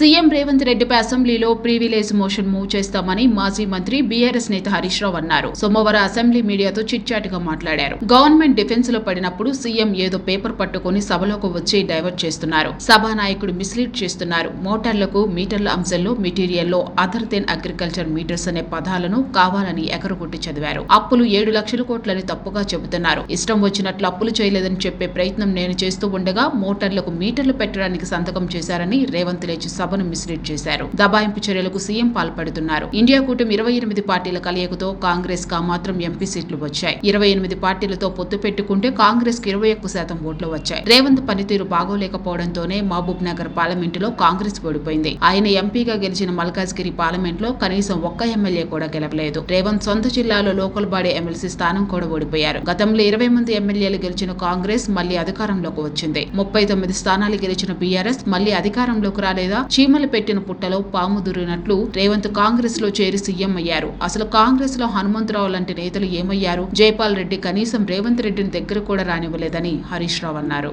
CM Revanth రెడ్డిపై అసెంబ్లీలో privilege motion move చేస్తామని మాజీ మంత్రి బీఆర్ఎస్ నేత హరీష్ రావు అన్నారు. సోమవారం అసెంబ్లీ మీడియాతో చిట్చాటుగా మాట్లాడారు. గవర్నమెంట్ డిఫెన్స్లో పడినప్పుడు సీఎం ఏదో పేపర్ పట్టుకుని సభలోకి వచ్చి డైవర్ట్ చేస్తున్నారు. సభానాయకుడు మిస్లీడ్ చేస్తున్నారు. మోటార్లకు మీటర్ల అంశంలో మెటీరియల్లో అదర్ దెన్ అగ్రికల్చర్ మీటర్స్ అనే పదాలను కావాలని ఎకరగొట్టి చదివారు. అప్పులు ఏడు లక్షల కోట్లని తప్పుగా చెబుతున్నారు. ఇష్టం వచ్చినట్లు అప్పులు చేయలేదని చెప్పే ప్రయత్నం నేను చేస్తూ ఉండగా మోటార్లకు మీటర్లు పెట్టడానికి సంతకం చేశారని రేవంత్ రెడ్డి సభను మిస్లీడ్ చేశారు. దబాయింపు చర్యలకు సీఎం పాల్పడుతున్నారు. ఇండియా కూటమి ఇరవై ఎనిమిది పార్టీల కలయికతో కాంగ్రెస్ కా మాత్రం ఎంపీ సీట్లు వచ్చాయి. ఇరవై ఎనిమిది పార్టీలతో పొత్తు పెట్టుకుంటే కాంగ్రెస్కు ఇరవై ఒక్క శాతం ఓట్లు వచ్చాయి. రేవంత్ పనితీరు బాగోలేకపోవడంతోనే మహబూబ్ నగర్ పార్లమెంటులో కాంగ్రెస్ ఓడిపోయింది. ఆయన ఎంపీగా గెలిచిన మల్కాజ్గిరి పార్లమెంట్లో కనీసం ఒక్క ఎమ్మెల్యే కూడా గెలవలేదు. రేవంత్ సొంత జిల్లాలో లోకల్ బాడీ ఎమ్మెల్సీ స్థానం కూడా ఓడిపోయారు. గతంలో ఇరవై మంది ఎమ్మెల్యేలు గెలిచిన కాంగ్రెస్ మళ్ళీ అధికారంలోకి వచ్చింది. ముప్పై తొమ్మిది స్థానాలు గెలిచిన బీఆర్ఎస్ మళ్ళీ అధికారంలోకి రాలేదా? చీమలు పెట్టిన పుట్టలో పాము దూరినట్లు రేవంత్ కాంగ్రెస్లో చేరి సీఎం అయ్యారు. అసలు కాంగ్రెస్లో హనుమంతరావు లాంటి నేతలు ఏమయ్యారు? జైపాల్ రెడ్డి కనీసం రేవంత్ రెడ్డిని దగ్గర కూడా రానివ్వలేదని హరీష్ రావు అన్నారు.